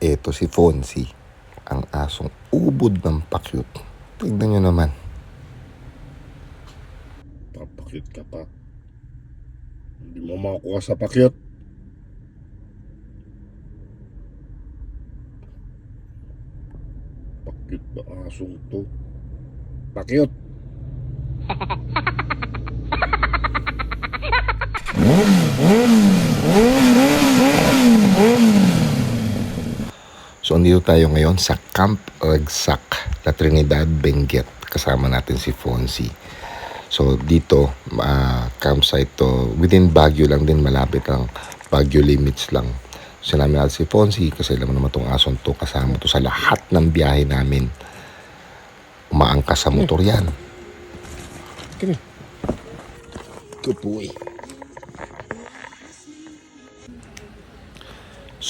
Eto si Fonzie, ang asong ubod ng pakyut. Tignan nyo naman. Papakyut ka pa. Hindi mo makukuha sa pakyut. Pakyut ba asong to? Pakyut! So, andito tayo ngayon sa Camp Ragsak, La Trinidad, Benguet. Kasama natin si Fonzie. So, dito, ah, campsite to. Within Baguio lang din, malapit lang. Baguio limits lang. So, namin natin si Fonzie kasi alam naman itong ason to. Kasama to sa lahat ng biyahe namin. Umaangkas sa motor yan. Kapuy.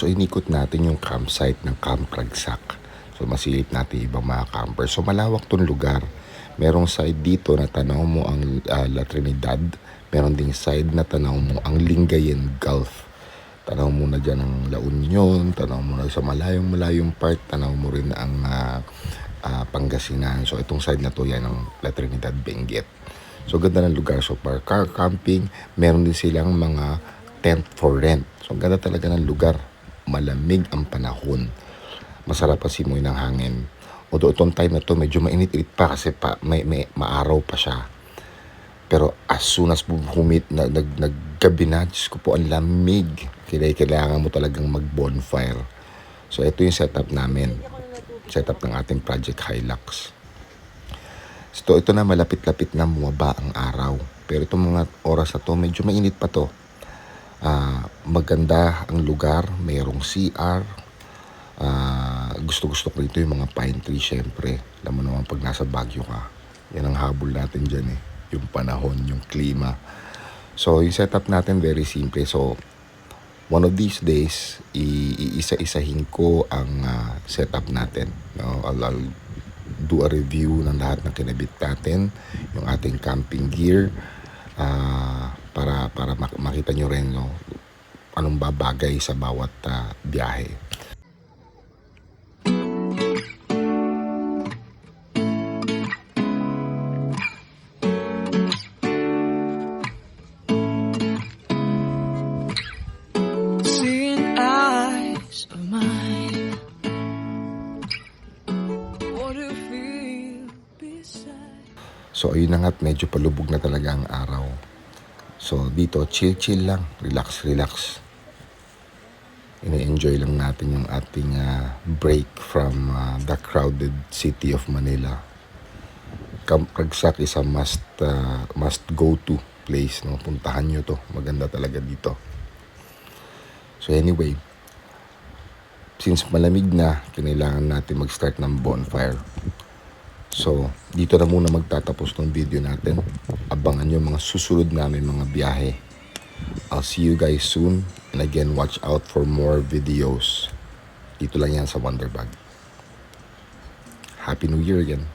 So inikot natin yung campsite ng Camp Ragsak. So masilip natin ibang mga camper. So malawak tong lugar. Merong side dito na tanaw mo ang ah, La Trinidad. Meron ding side na tanaw mo ang Lingayen Gulf. Tanaw mo na dyan ang La Union. Tanaw mo na sa malayong malayong part. Tanaw mo rin ang ah, ah, Pangasinan. So itong side na to yan ang La Trinidad Benguet. So ganda ng lugar. So para car camping, meron din silang mga tent for rent. So ganda talaga ng lugar. Malamig ang panahon. Masarap ang simoy ng hangin. Although itong time na to medyo mainit-init pa kasi pa, may, may maaraw pa siya. Pero as soon as humit, na, nag, naggabi na, Diyos ko po, ang lamig. Kaya kailangan mo talagang mag-bonfire. So ito yung setup namin. Setup ng ating Project Hilux. So ito na malapit-lapit na bumaba ang araw. Pero itong mga oras na to, medyo mainit pa to. Ah, maganda ang lugar, mayroong CR. Ah, gusto-gusto ko rito yung mga pine tree syempre. Alam mo naman pag nasa Baguio ka, yan ang habol natin dyan eh. Yung panahon, yung klima. So yung setup natin very simple. So one of these days, iisa-isahin ko ang ah, setup natin. No? I'll, I'll do a review ng lahat ng kinabit natin, yung ating camping gear, ah, para para mak- makita nyo rin no, anong babagay sa bawat ah, biyahe. So ayun na nga't medyo palubog na talaga ang araw. So dito chill-chill lang, relax-relax. Ini-enjoy lang natin yung ating ah, break from ah, the crowded city of Manila. Camp Ragsak is a must ah, must go to place no puntahan nyo to maganda talaga dito so anyway since malamig na kinailangan natin mag-start ng bonfire So, dito na muna magtatapos ng video natin. Abangan nyo mga susunod namin mga biyahe. I'll see you guys soon. And again, watch out for more videos. Dito lang yan sa Wonderbag. Happy New Year again.